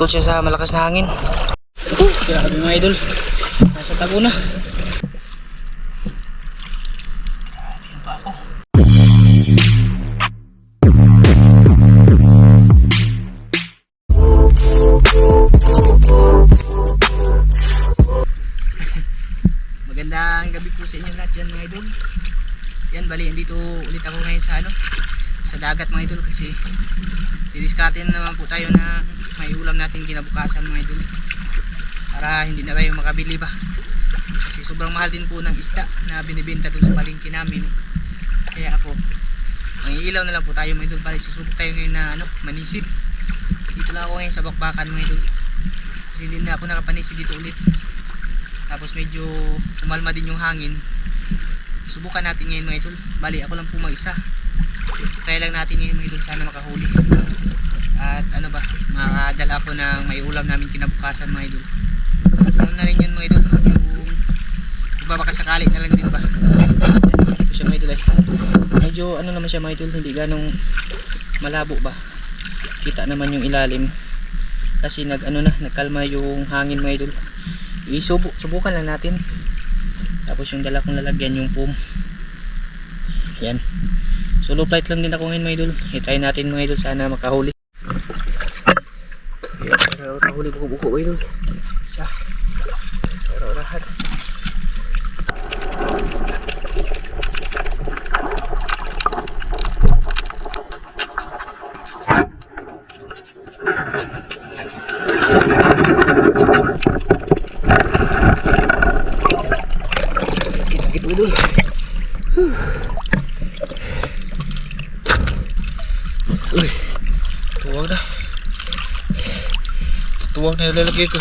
Pumutol siya sa malakas na hangin. Grabe mga idol. Nasa tago na. Sa dagat mga idol kasi didiskarte na naman po tayo na may ulam natin kinabukasan mga idol. Para hindi na tayo makabili ba. Kasi sobrang mahal din po ng isda na binibenta doon sa palengke namin. Kaya ako, ang ilaw na lang po tayo mga idol. Bali, susubok tayo ngayon na ano, manisid. Dito lang ako ngayon sa bakbakan mga idol. Kasi hindi na ako nakapanisid dito ulit. Tapos medyo umalma din yung hangin. Subukan natin ngayon mga idol. Bali ako lang po mag-isa. Try lang natin ngayon mga idol sana makahuli. At ano ba, makadala ako ng may ulam namin kinabukasan mga idol. Ano na rin yun mga idol. Yung magbabakasakali na lang din ba. Ito siya mga idol ay. Medyo ano naman siya mga idol. Hindi ganong malabo ba. Kita naman yung ilalim. Kasi nag ano na, nagkalma yung hangin mga idol isubu subukan lang natin tapos yung dala kong lalagyan yung foam yan solo flight lang din ako ngayon mga idol. I-try natin mga idol sana makahuli. Yan para makahuli buko-buko mga idol el equipo.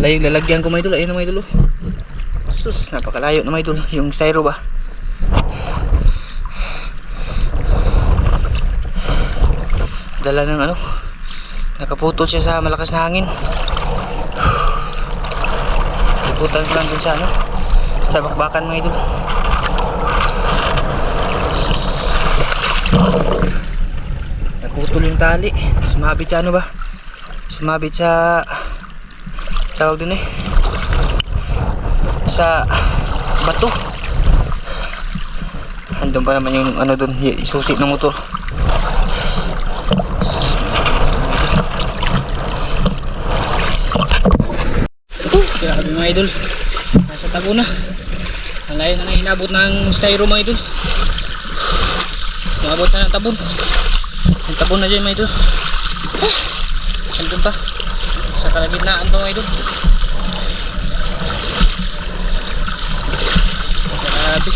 Yung lalagyan ko mga idol. Ayun na mga idol. oh. Sus, napakalayo na mga idol. Yung styro ba? Dala ng ano. Nakaputol siya sa malakas na hangin. Liputan lang dun sa ano. Sa bakbakan mga idol. Naputol yung tali. Sumabit sa ano ba? Sumabit sa tawag dun eh. Sa bato. Andun pa naman yung ano dun susi ng motor. Grabe mga idol. Nasa tago na. Ang layo na nga inabot ng styro mga idol. Umabot na ng tabon. Yung tabon na dyan mga idol kalagitnaan pa mga idol? Grabe.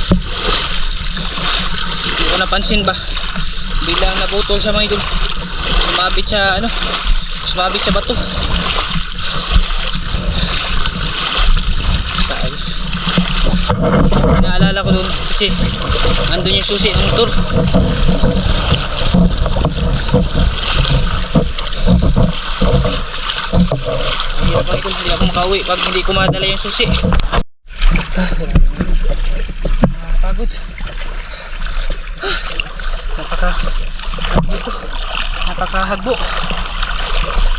Hindi ko napansin ba? Bilang nabutol siya mga idol. Sumabit sa ano? Sumabit sa bato. Naalala ko doon kasi andun yung susi ng motor mga idol hindi ako makauwi pag hindi ko madala yung susi Pagod. Napaka dito. Napakahagbo.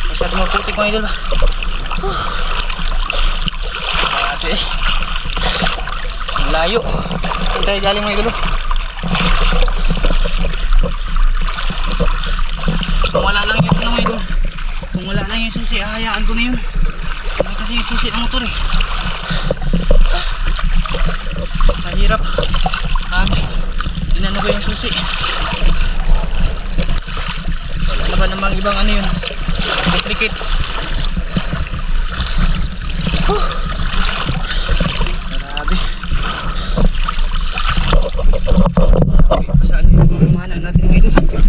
Masyado maputik mga idol ba? Grabe eh. Ang layo. Saan tayo galing mga idol? Kung wala lang yung ano idol. Kung wala lang yung susi, ahayaan ko na yun. Kasi susi ng motor eh. Mahirap. Pag inano ko yung susi. Wala na ba namang ibang ano yun? Duplicate. Huh. Grabe. Okay, saan yung pamana natin mga idol?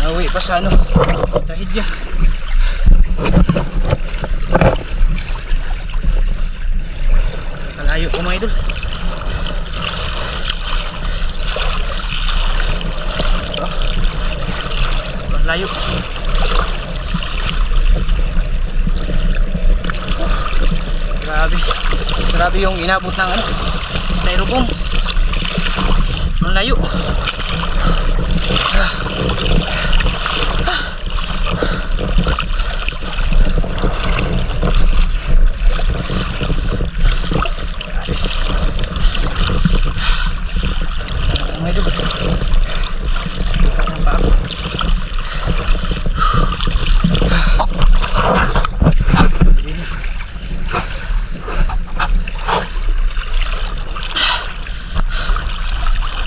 Nauwi pa sa ano? Tahidya. Kalayo ko mga idol. Ah, Layo. Grabe. Grabe yung inabot ng ano, styrofoam. Ang layo. Ah. Ang medyo Parang pa ako.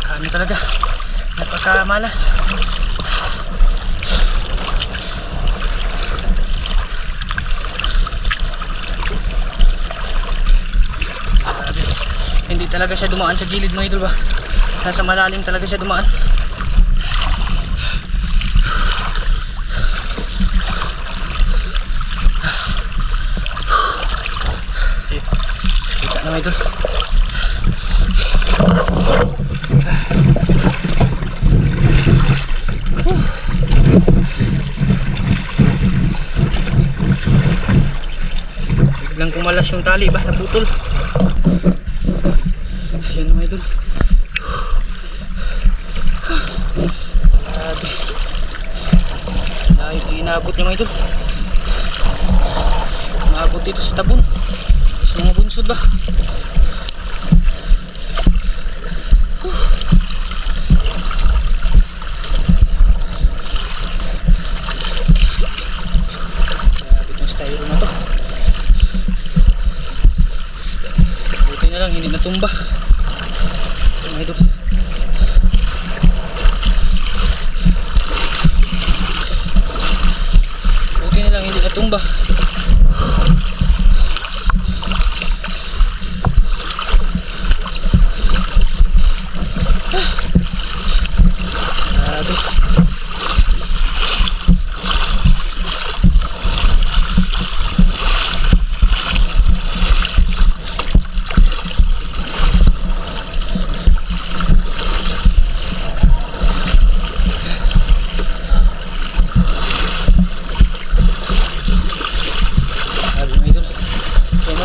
Kami talaga. Grabe. Hindi talaga siya dumaan sa gilid mga idol ba? Nasa malalim talaga siya dumaan. Kita na mga idol. Kumalas yung tali ba? Naputol. Ayan mga idol. Grabe. Layo inabot niya mga idol. Maabot dito sa tabon. Sa mga bunsod ba? Grabe itong styro na to. Buti natumba. Mga idol. Buti na lang hindi natumba. Grabe.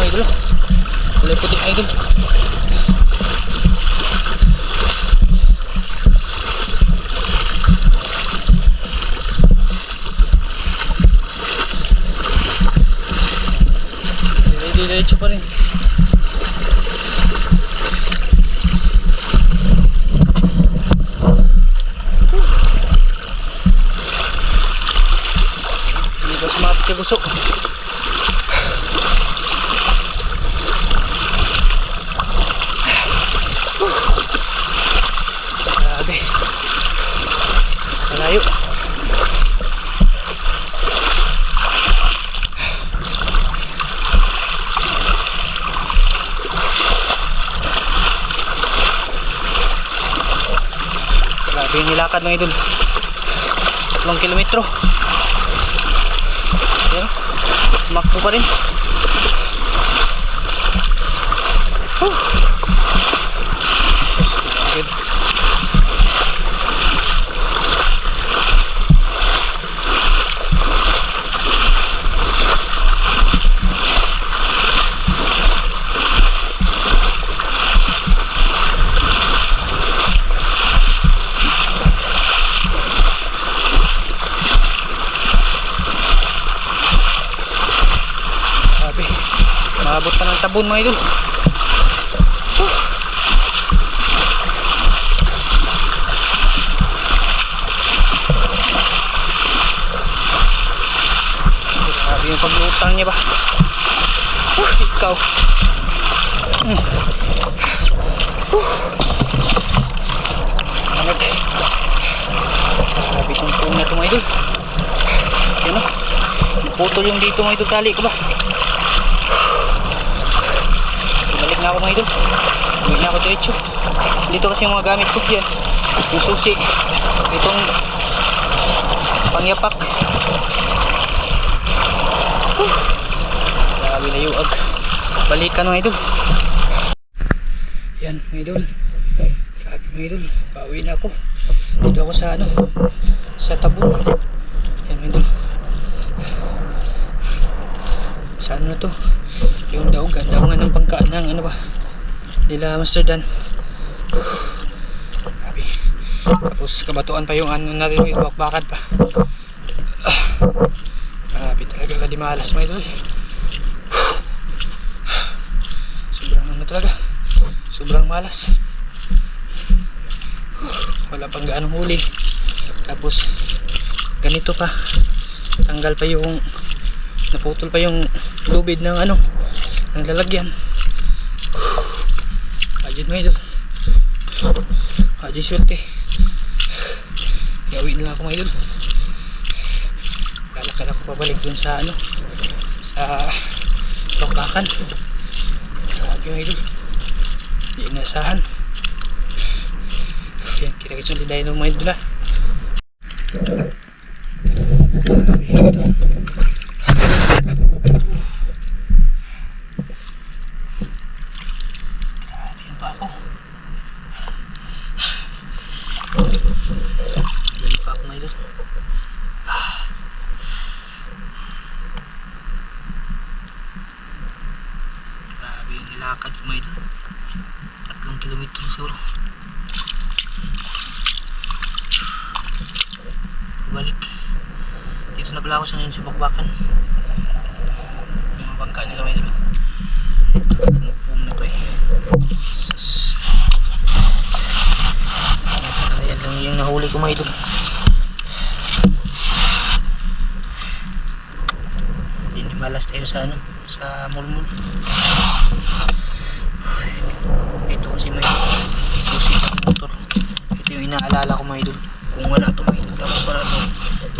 Wala. Kulay puti idol. Diretso pa rin. Hindi pa sumabit sa gusto. Grabe. Malayo. Grabe yung nilakad ng idol. Tatlong kilometro. Yan. Tumakbo pa rin. Tabon mga idol. Grabe yung paglutang niya ba? Whew, ikaw. Hmm. Anag. Grabe itong puong na ito mga idol. Yan o. Putol yung dito mga idol tali ko ba? Balik na ako mga idol. Uwi na ako diretso. Dito kasi yung mga gamit ko yan. Yung susi. Itong pangyapak. Whew. Grabe na yuag. Balikan mga idol. Yan mga idol. Grabe mga idol. Pauwi na ako. Dito ako sa ano. Sa tabon. Yan mga idol. Sa ano na to? Yung daog nga ng pangkaan ng ano ba? Nila Master Dan. Grabe. Tapos kabatuan pa yung ano natin yung bakbakan pa. Grabe talaga kadimalas mga idol. Sobrang ano talaga. Sobrang malas. Wala pang gaanong huli. Tapos ganito pa. Tanggal pa yung naputol pa yung lubid ng ano ng lalagyan. Ayun mga idol. Ayun swerte. Gawin lang ako mga idol. Kalakala ko pabalik dun sa ano sa bakbakan. Grabe mga idol. Hindi inasahan. Yan, kita-kita ulit dahil ng mga idol ah. Yan pa ako. Yan pa ako mga idol. Nilakad ko idol. Tatlong kilometro siguro. Balik. Dito na pala ako sa ngayon sa bakbakan. Yung bangka nila idol. Ang boom na to eh. Sus. Ayan lang yung nahuli ko mga idol. Dinimalas tayo sa ano, sa mulmul. Ito kasi may susi motor. Ito yung inaalala ko mga idol. Kung wala ito mga idol, tapos wala ito,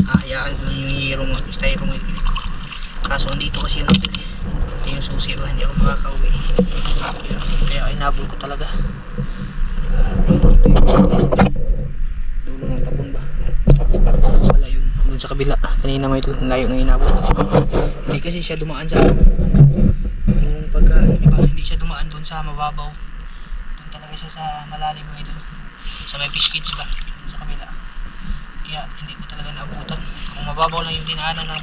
ahayaan ko lang yung hero mga styro mga idol. Kaso andito kasi yung idol eh. Ito yung susi ba, hindi ako makakauwi. Kaya, kaya inabol ko talaga. Dulo ng tabon ba? Wala yung dun sa kabila. Kanina may layo ng inabol. Hindi kasi siya dumaan sa hindi siya dumaan dun sa mababaw. Doon talaga siya sa malalim mga idol. Sa may fish kids ba? Sa kabila. Kaya hindi ko talaga naabutan. Kung mababaw lang yung dinaanan ng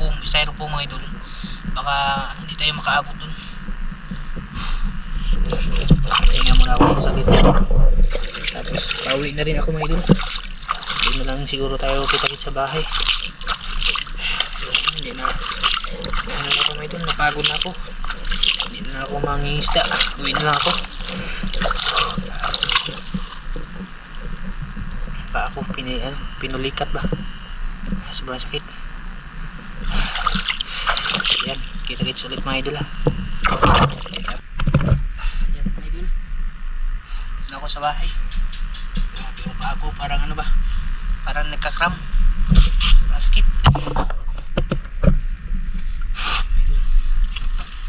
pong, styrofoam mga idol, baka hindi tayo makaabot dun. Tingnan muna ako sa gitna. Tapos, pauwi na rin ako mga idol. Hindi na lang siguro tayo kita-kit sa bahay. Hindi na. Ano na ako mga idol, napagod na ako. Na ako mangingisda. Uwi na ako. Pa ako pini, ano, pinulikat ba? Sobrang sakit. Yan, kita-kits ulit mga idol ha. Yan mga idol. Na ako sa bahay. Grabe yung paa ko, parang ano ba? Parang nagkakram. Parang sakit.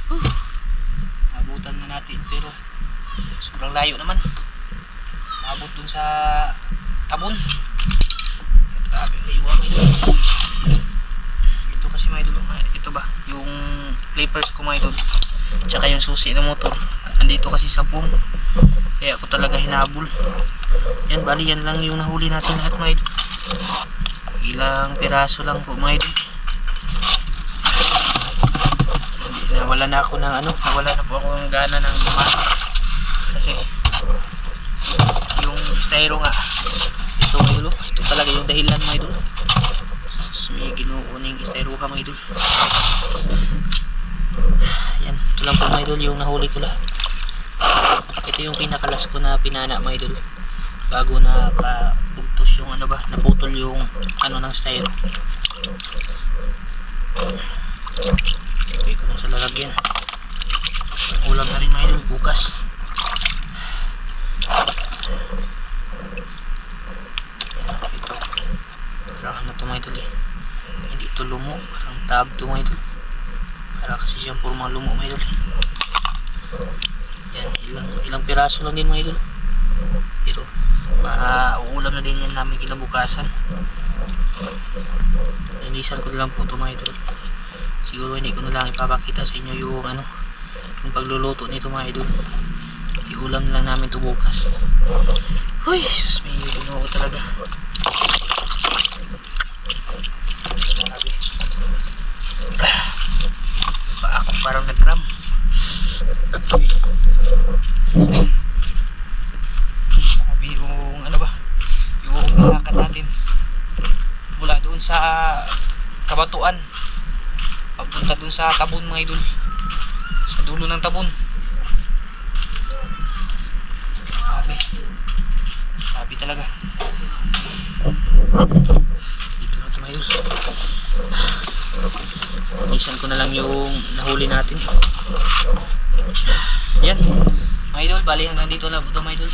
Huh. Abutan na natin pero sobrang layo naman. Maabot dun sa tabon. Grabe, layo ang idol. Ito kasi idol, ah, ito ba? Yung clippers ko mga idol. Tsaka yung susi ng motor. Andito kasi sa boom. Kaya ako talaga hinabol. Yan, bali yan lang yung nahuli natin lahat mga idol. Ilang piraso lang po mga idol. Nawala na ako ng ano, nawala na po ako ng gana ng bumati. Kasi yung styro nga, ito idol, oh. ito talaga yung dahilan mga idol. May ginuuning styro ka mga idol. Yan, ito lang po mga idol yung nahuli ko lahat. Ito yung pinakalas ko na pinana mga idol. Bago na pabugtos yung ano ba, naputol yung ano ng styro. Okay ko na sa lalagyan. Ulam na rin mga idol bukas. Ito. Parang ano to mga eh. Hindi ito lumo. Parang tab to mga idol. Para kasi siyang puro lumo mga idol eh. Yan, ilang, ilang piraso lang din mga idol. Pero, mauulam na din yan namin kinabukasan. Linisan ko na lang po ito mga idol. Siguro hindi ko na lang ipapakita sa inyo yung ano, yung pagluluto nito mga idol. Iulam na lang namin ito bukas. Uy, sus, may ginoo ko talaga. Pa ako parang nag-cram. Sabi yung ano ba? Yung nilakad natin. Mula doon sa kabatuan. Papunta doon sa tabon mga idol. Sa dulo ng tabon. Sabi talaga. Dito na idol. Isan ko na lang yung nahuli natin. Yan. Mga idol, bali hanggang dito lang ito mga idol.